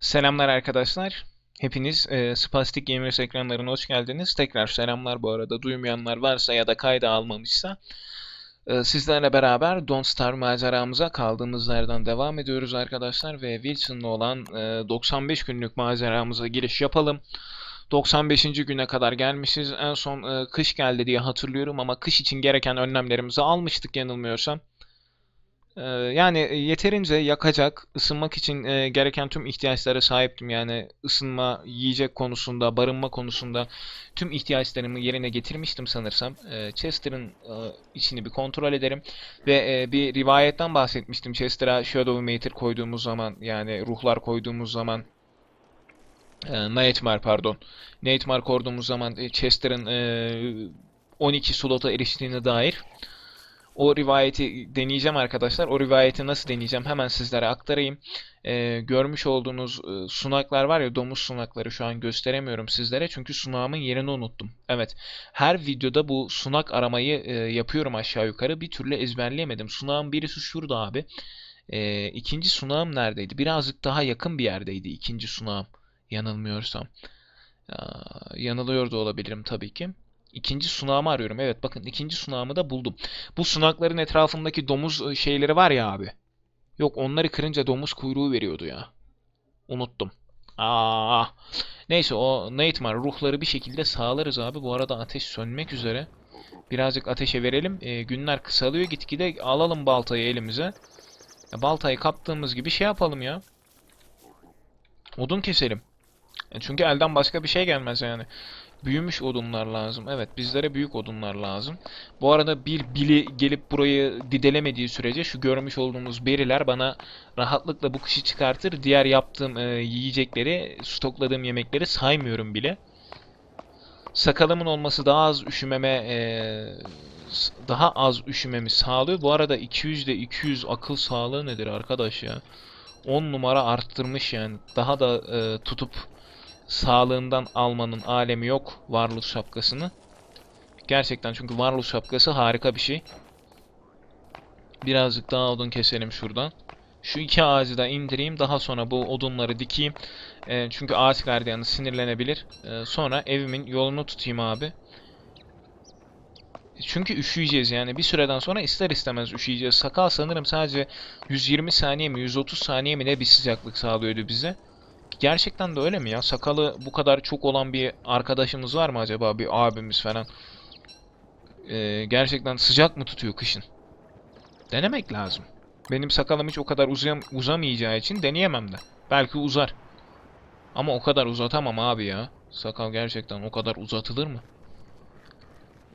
Selamlar arkadaşlar. Hepiniz e, Spastic Gamers ekranlarına hoş geldiniz. Tekrar selamlar bu arada. Duymayanlar varsa ya da kayda almamışsa. E, sizlerle beraber Don't Starve maceramıza kaldığımız yerden devam ediyoruz arkadaşlar. Ve Wilson'la olan e, 95 günlük maceramıza giriş yapalım. 95. güne kadar gelmişiz. En son e, kış geldi diye hatırlıyorum ama kış için gereken önlemlerimizi almıştık yanılmıyorsam. Ee, yani yeterince yakacak, ısınmak için e, gereken tüm ihtiyaçlara sahiptim. Yani ısınma, yiyecek konusunda, barınma konusunda tüm ihtiyaçlarımı yerine getirmiştim sanırsam. Ee, Chester'ın e, içini bir kontrol ederim. Ve e, bir rivayetten bahsetmiştim. Chester'a Shadowmater koyduğumuz zaman, yani ruhlar koyduğumuz zaman, e, Nightmare pardon. Nightmare koyduğumuz zaman e, Chester'ın e, 12 slota eriştiğine dair. O rivayeti deneyeceğim arkadaşlar. O rivayeti nasıl deneyeceğim hemen sizlere aktarayım. Ee, görmüş olduğunuz e, sunaklar var ya domuz sunakları şu an gösteremiyorum sizlere. Çünkü sunağımın yerini unuttum. Evet her videoda bu sunak aramayı e, yapıyorum aşağı yukarı. Bir türlü ezberleyemedim. Sunağın birisi şurada abi. Ee, ikinci sunağım neredeydi? Birazcık daha yakın bir yerdeydi ikinci sunağım. Yanılmıyorsam. Yanılıyor da olabilirim tabii ki. İkinci sunağımı arıyorum. Evet bakın ikinci sunağımı da buldum. Bu sunakların etrafındaki domuz e, şeyleri var ya abi. Yok onları kırınca domuz kuyruğu veriyordu ya. Unuttum. Aa. Neyse o Nightmare ruhları bir şekilde sağlarız abi. Bu arada ateş sönmek üzere. Birazcık ateşe verelim. E, günler kısalıyor. Gitgide alalım baltayı elimize. Ya, baltayı kaptığımız gibi şey yapalım ya. Odun keselim. E, çünkü elden başka bir şey gelmez yani. Büyümüş odunlar lazım. Evet bizlere büyük odunlar lazım. Bu arada bir bili gelip burayı didelemediği sürece şu görmüş olduğumuz beriler bana rahatlıkla bu kışı çıkartır. Diğer yaptığım e, yiyecekleri, stokladığım yemekleri saymıyorum bile. Sakalımın olması daha az üşümeme e, daha az üşümemi sağlıyor. Bu arada 200 200 akıl sağlığı nedir arkadaş ya? 10 numara arttırmış yani. Daha da e, tutup sağlığından almanın alemi yok varlık şapkasını. Gerçekten çünkü varlık şapkası harika bir şey. Birazcık daha odun keselim şuradan. Şu iki ağacı da indireyim. Daha sonra bu odunları dikeyim. Ee, çünkü ağaç gardiyanı sinirlenebilir. Ee, sonra evimin yolunu tutayım abi. Çünkü üşüyeceğiz yani. Bir süreden sonra ister istemez üşüyeceğiz. Sakal sanırım sadece 120 saniye mi 130 saniye mi ne bir sıcaklık sağlıyordu bize. Gerçekten de öyle mi ya? Sakalı bu kadar çok olan bir arkadaşımız var mı acaba? Bir abimiz falan. Ee, gerçekten sıcak mı tutuyor kışın? Denemek lazım. Benim sakalım hiç o kadar uzayam uzamayacağı için deneyemem de. Belki uzar. Ama o kadar uzatamam abi ya. Sakal gerçekten o kadar uzatılır mı?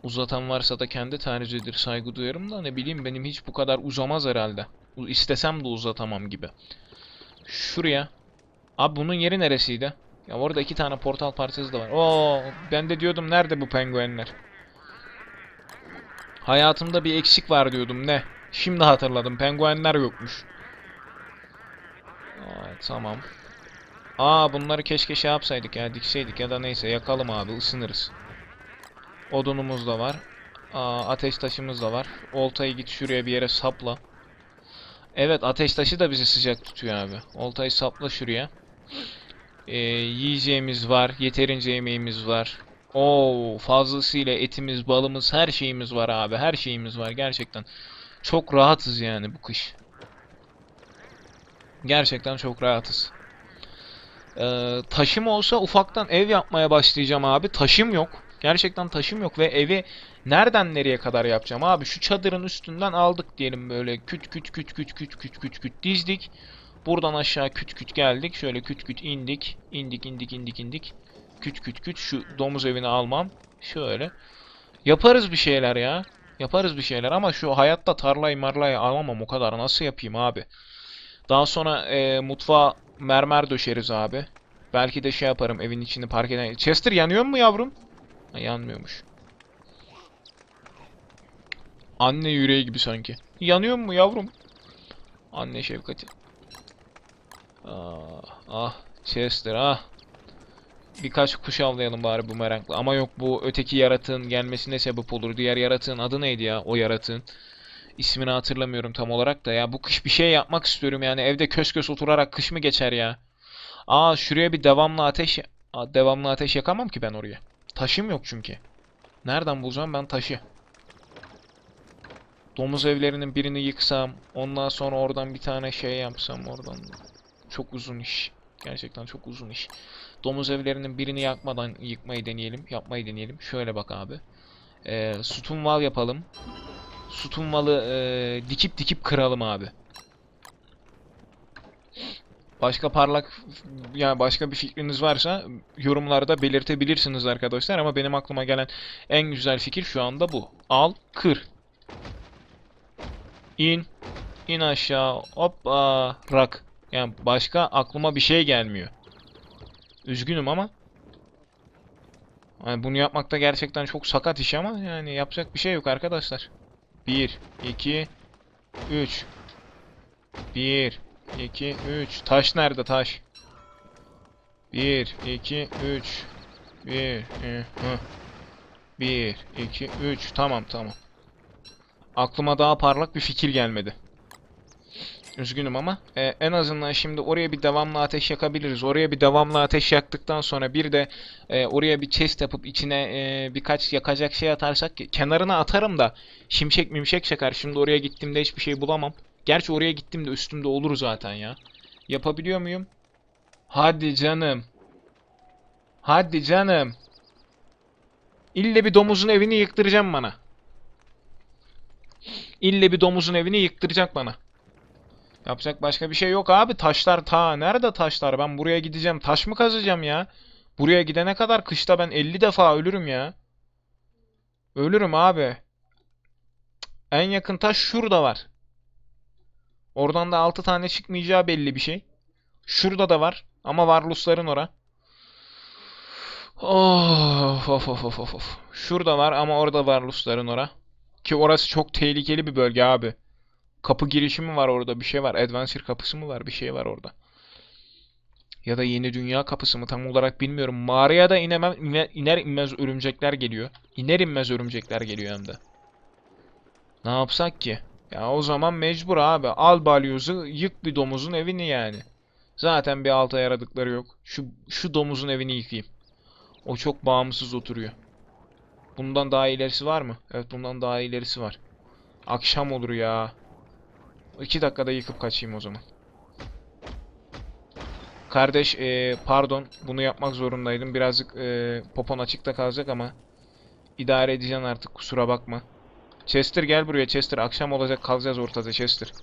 Uzatan varsa da kendi tercihidir saygı duyarım da ne bileyim benim hiç bu kadar uzamaz herhalde. İstesem de uzatamam gibi. Şuraya Abi bunun yeri neresiydi? Ya orada iki tane portal parçası da var. Oo, ben de diyordum nerede bu penguenler? Hayatımda bir eksik var diyordum ne? Şimdi hatırladım. Penguenler yokmuş. Aa, tamam. Aa bunları keşke şey yapsaydık ya dikseydik ya da neyse yakalım abi ısınırız. Odunumuz da var. Aa, ateş taşımız da var. Oltayı git şuraya bir yere sapla. Evet ateş taşı da bizi sıcak tutuyor abi. Oltayı sapla şuraya. Ee, yiyeceğimiz var. Yeterince yemeğimiz var. Oo, fazlasıyla etimiz, balımız, her şeyimiz var abi. Her şeyimiz var gerçekten. Çok rahatız yani bu kış. Gerçekten çok rahatız. Ee, taşım olsa ufaktan ev yapmaya başlayacağım abi. Taşım yok. Gerçekten taşım yok ve evi nereden nereye kadar yapacağım abi? Şu çadırın üstünden aldık diyelim böyle küt küt küt küt küt küt küt küt dizdik. Buradan aşağı küt küt geldik. Şöyle küt küt indik. İndik indik indik indik. Küt küt küt şu domuz evini almam. Şöyle. Yaparız bir şeyler ya. Yaparız bir şeyler ama şu hayatta tarlayı marlayı alamam o kadar. Nasıl yapayım abi? Daha sonra e, mutfağa mermer döşeriz abi. Belki de şey yaparım evin içini park eden. Chester yanıyor mu yavrum? Ha, yanmıyormuş. Anne yüreği gibi sanki. Yanıyor mu yavrum? Anne şefkati. Ah, ah Chester ah. Birkaç kuş avlayalım bari bu merakla. Ama yok bu öteki yaratığın gelmesine sebep olur. Diğer yaratığın adı neydi ya o yaratığın? İsmini hatırlamıyorum tam olarak da ya. Bu kış bir şey yapmak istiyorum yani. Evde kös kös oturarak kış mı geçer ya? Aa şuraya bir devamlı ateş Aa, devamlı ateş yakamam ki ben oraya. Taşım yok çünkü. Nereden bulacağım ben taşı? Domuz evlerinin birini yıksam, ondan sonra oradan bir tane şey yapsam oradan. Çok uzun iş. Gerçekten çok uzun iş. Domuz evlerinin birini yakmadan yıkmayı deneyelim. Yapmayı deneyelim. Şöyle bak abi. Ee, sütun wall yapalım. Sütun wall'ı ee, dikip dikip kıralım abi. Başka parlak yani başka bir fikriniz varsa yorumlarda belirtebilirsiniz arkadaşlar ama benim aklıma gelen en güzel fikir şu anda bu. Al, kır. İn, in aşağı, hoppa, rak. Yani başka aklıma bir şey gelmiyor. Üzgünüm ama yani bunu yapmakta gerçekten çok sakat iş ama yani yapacak bir şey yok arkadaşlar. 1 2 3 1 2 3 Taş nerede taş? 1 2 3 1 1 2 3 Tamam tamam. Aklıma daha parlak bir fikir gelmedi. Üzgünüm ama e, en azından şimdi oraya bir devamlı ateş yakabiliriz. Oraya bir devamlı ateş yaktıktan sonra bir de e, oraya bir chest yapıp içine e, birkaç yakacak şey atarsak ki- kenarına atarım da şimşek mimşek çakar. Şimdi oraya gittiğimde hiçbir şey bulamam. Gerçi oraya gittiğimde üstümde olur zaten ya. Yapabiliyor muyum? Hadi canım. Hadi canım. İlle bir domuzun evini yıktıracağım bana. İlle bir domuzun evini yıktıracak bana. Yapacak başka bir şey yok abi. Taşlar ta nerede taşlar? Ben buraya gideceğim. Taş mı kazacağım ya? Buraya gidene kadar kışta ben 50 defa ölürüm ya. Ölürüm abi. En yakın taş şurada var. Oradan da 6 tane çıkmayacağı belli bir şey. Şurada da var. Ama Varlusların ora. Of of of of of. Şurada var ama orada Varlusların ora. Ki orası çok tehlikeli bir bölge abi. Kapı girişi mi var orada? Bir şey var. Adventure kapısı mı var? Bir şey var orada. Ya da yeni dünya kapısı mı tam olarak bilmiyorum. Mağaraya da inemem, ine- iner inmez örümcekler geliyor. İner inmez örümcekler geliyor hem de. Ne yapsak ki? Ya o zaman mecbur abi. Al balyozu yık bir domuzun evini yani. Zaten bir alta yaradıkları yok. Şu, şu domuzun evini yıkayım. O çok bağımsız oturuyor. Bundan daha ilerisi var mı? Evet bundan daha ilerisi var. Akşam olur ya. İki dakikada yıkıp kaçayım o zaman. Kardeş eee, pardon bunu yapmak zorundaydım. Birazcık eee, popon açıkta kalacak ama idare edeceksin artık kusura bakma. Chester gel buraya Chester. Akşam olacak kalacağız ortada Chester.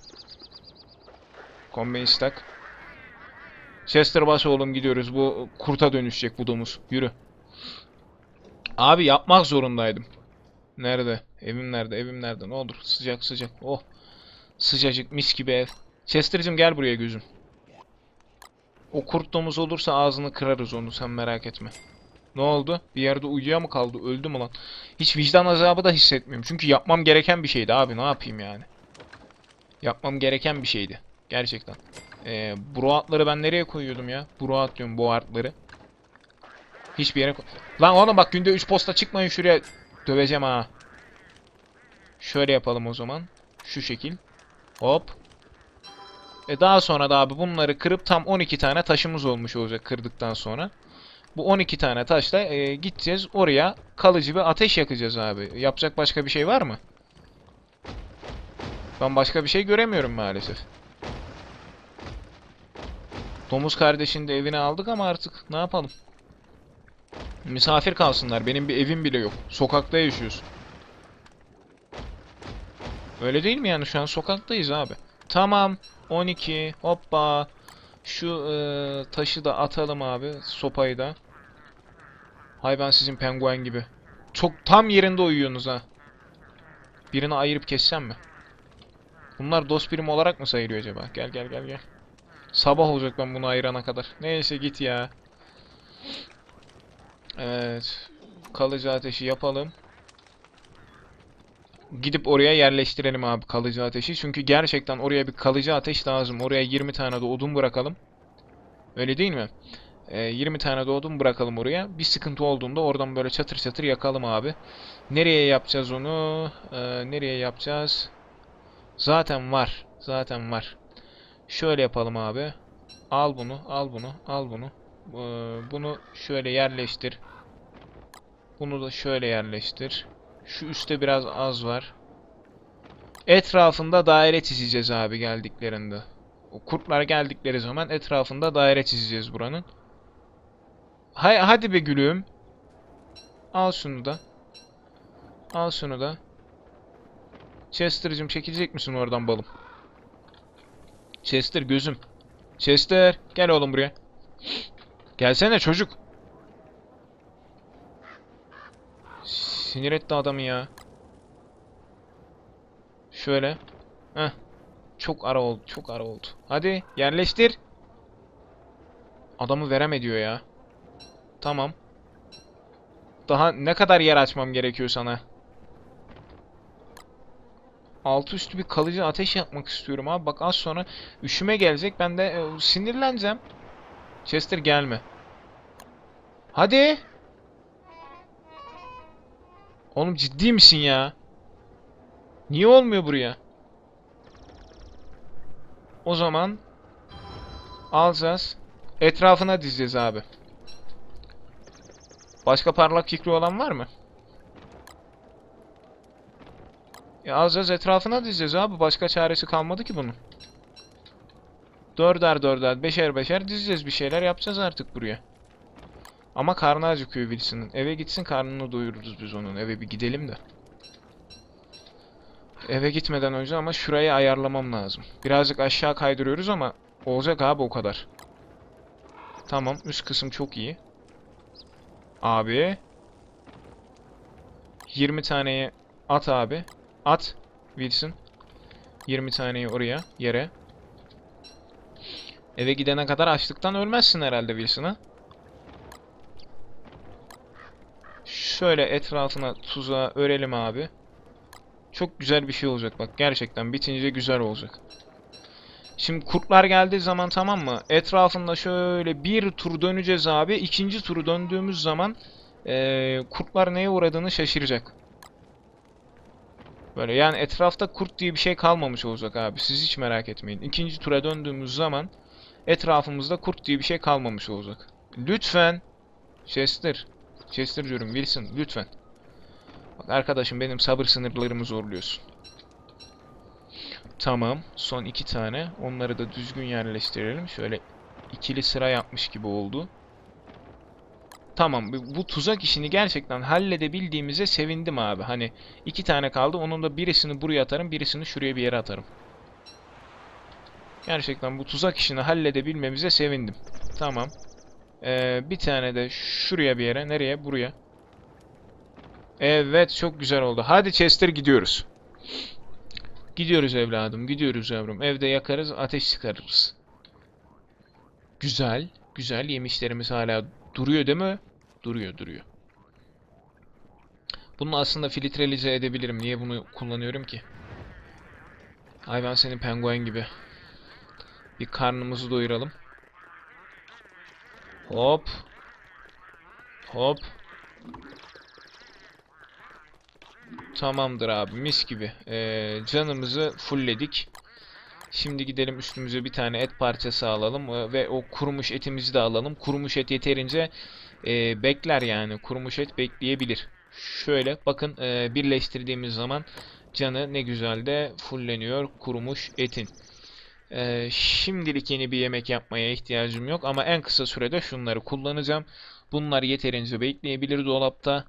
Combine stack. Chester bas oğlum gidiyoruz. Bu kurta dönüşecek bu domuz. Yürü. Abi yapmak zorundaydım. Nerede? Evim nerede? Evim nerede? Ne olur sıcak sıcak. Oh. Sıcacık mis gibi ev. Chester'cığım gel buraya gözüm. O kurt domuz olursa ağzını kırarız onu sen merak etme. Ne oldu? Bir yerde uyuya mı kaldı? Öldü mü lan? Hiç vicdan azabı da hissetmiyorum. Çünkü yapmam gereken bir şeydi abi. Ne yapayım yani? Yapmam gereken bir şeydi. Gerçekten. Ee, broatları ben nereye koyuyordum ya? Broat diyorum boğartları. Hiçbir yere koy... Lan oğlum bak günde 3 posta çıkmayın şuraya. Döveceğim ha. Şöyle yapalım o zaman. Şu şekil. Hop. E daha sonra da abi bunları kırıp tam 12 tane taşımız olmuş olacak kırdıktan sonra. Bu 12 tane taşla e, gideceğiz oraya kalıcı bir ateş yakacağız abi. Yapacak başka bir şey var mı? Ben başka bir şey göremiyorum maalesef. Domuz kardeşin de evini aldık ama artık ne yapalım? Misafir kalsınlar. Benim bir evim bile yok. Sokakta yaşıyoruz. Öyle değil mi yani? Şu an sokaktayız abi. Tamam. 12. Hoppa. Şu e, taşı da atalım abi. Sopayı da. Hay ben sizin penguen gibi. Çok tam yerinde uyuyorsunuz ha. Birini ayırıp kessem mi? Bunlar dost birim olarak mı sayılıyor acaba? Gel gel gel gel. Sabah olacak ben bunu ayırana kadar. Neyse git ya. Evet. Kalıcı ateşi yapalım. Gidip oraya yerleştirelim abi kalıcı ateşi. Çünkü gerçekten oraya bir kalıcı ateş lazım. Oraya 20 tane de odun bırakalım. Öyle değil mi? Ee, 20 tane de odun bırakalım oraya. Bir sıkıntı olduğunda oradan böyle çatır çatır yakalım abi. Nereye yapacağız onu? Ee, nereye yapacağız? Zaten var. Zaten var. Şöyle yapalım abi. Al bunu, al bunu, al bunu. Ee, bunu şöyle yerleştir. Bunu da şöyle yerleştir. Şu üstte biraz az var. Etrafında daire çizeceğiz abi geldiklerinde. O kurtlar geldikleri zaman etrafında daire çizeceğiz buranın. Hay hadi be gülüm. Al şunu da. Al şunu da. Chester'cığım çekilecek misin oradan balım? Chester gözüm. Chester gel oğlum buraya. Gelsene çocuk. Sinir etti adamı ya. Şöyle. Heh. Çok ara oldu. Çok ara oldu. Hadi yerleştir. Adamı verem ediyor ya. Tamam. Daha ne kadar yer açmam gerekiyor sana? Altı üstü bir kalıcı ateş yapmak istiyorum abi. Bak az sonra üşüme gelecek. Ben de e, sinirleneceğim. Chester gelme. Hadi. Oğlum ciddi misin ya? Niye olmuyor buraya? O zaman alacağız. Etrafına dizeceğiz abi. Başka parlak fikri olan var mı? Ya alacağız etrafına dizeceğiz abi. Başka çaresi kalmadı ki bunun. Dörder dörder, beşer beşer dizeceğiz bir şeyler yapacağız artık buraya. Ama karnı acıkıyor Wilson'ın. Eve gitsin karnını doyururuz biz onun. Eve bir gidelim de. Eve gitmeden önce ama şurayı ayarlamam lazım. Birazcık aşağı kaydırıyoruz ama olacak abi o kadar. Tamam üst kısım çok iyi. Abi. 20 taneyi at abi. At Wilson. 20 taneyi oraya yere. Eve gidene kadar açlıktan ölmezsin herhalde Wilson'a. Şöyle etrafına tuzağı örelim abi. Çok güzel bir şey olacak bak. Gerçekten bitince güzel olacak. Şimdi kurtlar geldiği zaman tamam mı? Etrafında şöyle bir tur döneceğiz abi. İkinci turu döndüğümüz zaman eee, kurtlar neye uğradığını şaşıracak. Böyle yani etrafta kurt diye bir şey kalmamış olacak abi. Siz hiç merak etmeyin. İkinci tura döndüğümüz zaman etrafımızda kurt diye bir şey kalmamış olacak. Lütfen. Chester. Chester diyorum Wilson lütfen. Bak arkadaşım benim sabır sınırlarımı zorluyorsun. Tamam. Son iki tane. Onları da düzgün yerleştirelim. Şöyle ikili sıra yapmış gibi oldu. Tamam. Bu tuzak işini gerçekten halledebildiğimize sevindim abi. Hani iki tane kaldı. Onun da birisini buraya atarım. Birisini şuraya bir yere atarım. Gerçekten bu tuzak işini halledebilmemize sevindim. Tamam. Ee, bir tane de şuraya bir yere. Nereye? Buraya. Evet çok güzel oldu. Hadi Chester gidiyoruz. Gidiyoruz evladım. Gidiyoruz yavrum. Evde yakarız. Ateş çıkarırız. Güzel. Güzel. Yemişlerimiz hala duruyor değil mi? Duruyor duruyor. Bunu aslında filtrelize edebilirim. Niye bunu kullanıyorum ki? Hayvan senin penguen gibi. Bir karnımızı doyuralım. Hop. Hop. Tamamdır abi mis gibi. Ee, canımızı fullledik. Şimdi gidelim üstümüze bir tane et parçası alalım ee, ve o kurumuş etimizi de alalım. Kurumuş et yeterince e, bekler yani. Kurumuş et bekleyebilir. Şöyle bakın e, birleştirdiğimiz zaman canı ne güzel de fulleniyor kurumuş etin. Ee, şimdilik yeni bir yemek yapmaya ihtiyacım yok ama en kısa sürede şunları kullanacağım. Bunlar yeterince bekleyebilir dolapta.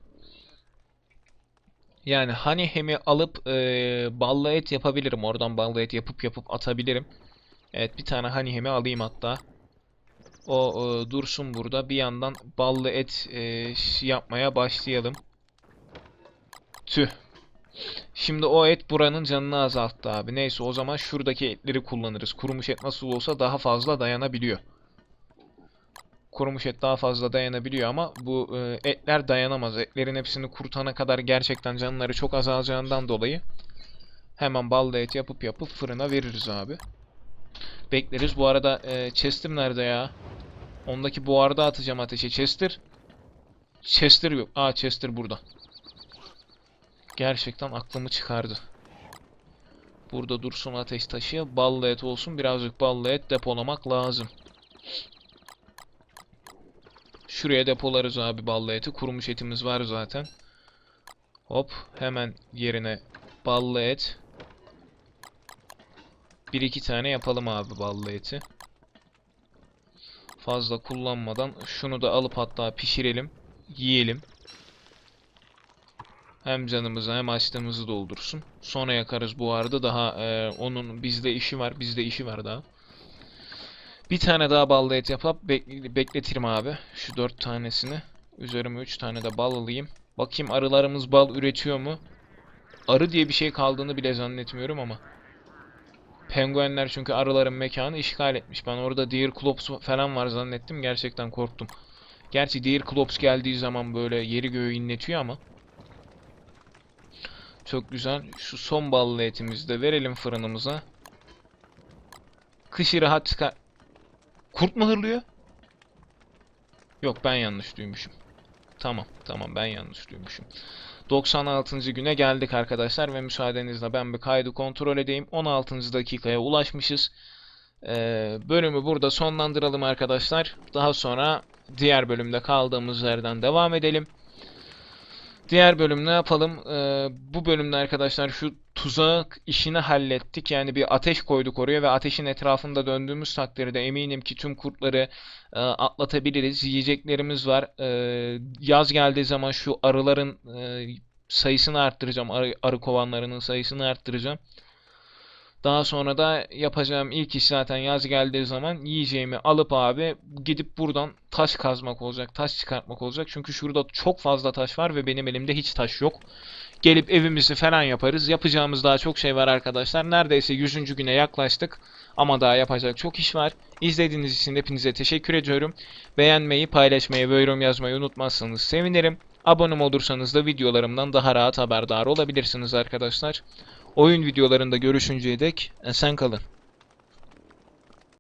Yani hani hemi alıp e, ballı et yapabilirim. Oradan ballı et yapıp yapıp atabilirim. Evet bir tane hani hemi alayım hatta. O e, dursun burada. Bir yandan ballı et e, yapmaya başlayalım. Tüh. Şimdi o et buranın canını azalttı abi. Neyse o zaman şuradaki etleri kullanırız. Kurumuş et nasıl olsa daha fazla dayanabiliyor. Kurumuş et daha fazla dayanabiliyor ama bu e, etler dayanamaz. Etlerin hepsini kurutana kadar gerçekten canları çok azalacağından dolayı hemen balda et yapıp yapıp fırına veririz abi. Bekleriz. Bu arada e, Chester nerede ya? Ondaki buharda atacağım ateşe. Chester. Chester yok. Aa Chester burada. Gerçekten aklımı çıkardı. Burada dursun ateş taşı. Ballı et olsun. Birazcık ballı et depolamak lazım. Şuraya depolarız abi ballı eti. Kurumuş etimiz var zaten. Hop hemen yerine ballı et. Bir iki tane yapalım abi ballı eti. Fazla kullanmadan şunu da alıp hatta pişirelim. Yiyelim. Hem canımızı hem açlığımızı doldursun. Sonra yakarız bu arada daha e, onun bizde işi var. Bizde işi var daha. Bir tane daha ballı et yapıp bek- bekletirim abi. Şu dört tanesini. Üzerime üç tane de bal alayım. Bakayım arılarımız bal üretiyor mu? Arı diye bir şey kaldığını bile zannetmiyorum ama. Penguenler çünkü arıların mekanı işgal etmiş. Ben orada Deerklops falan var zannettim. Gerçekten korktum. Gerçi Deerklops geldiği zaman böyle yeri göğü inletiyor ama. Çok güzel. Şu son ballı etimizi de verelim fırınımıza. Kışı rahat çıkar... Kurt mu hırlıyor? Yok ben yanlış duymuşum. Tamam tamam ben yanlış duymuşum. 96. güne geldik arkadaşlar ve müsaadenizle ben bir kaydı kontrol edeyim. 16. dakikaya ulaşmışız. Ee, bölümü burada sonlandıralım arkadaşlar. Daha sonra diğer bölümde kaldığımız yerden devam edelim. Diğer bölüm ne yapalım? Ee, bu bölümde arkadaşlar şu tuzak işini hallettik. Yani bir ateş koyduk oraya ve ateşin etrafında döndüğümüz takdirde eminim ki tüm kurtları e, atlatabiliriz. Yiyeceklerimiz var. Ee, yaz geldiği zaman şu arıların e, sayısını arttıracağım. Arı, arı kovanlarının sayısını arttıracağım. Daha sonra da yapacağım ilk iş zaten yaz geldiği zaman yiyeceğimi alıp abi gidip buradan taş kazmak olacak, taş çıkartmak olacak. Çünkü şurada çok fazla taş var ve benim elimde hiç taş yok. Gelip evimizi falan yaparız. Yapacağımız daha çok şey var arkadaşlar. Neredeyse 100. güne yaklaştık. Ama daha yapacak çok iş var. İzlediğiniz için hepinize teşekkür ediyorum. Beğenmeyi, paylaşmayı ve yorum yazmayı unutmazsanız sevinirim. Abone olursanız da videolarımdan daha rahat haberdar olabilirsiniz arkadaşlar. Oyun videolarında görüşünceye dek esen kalın.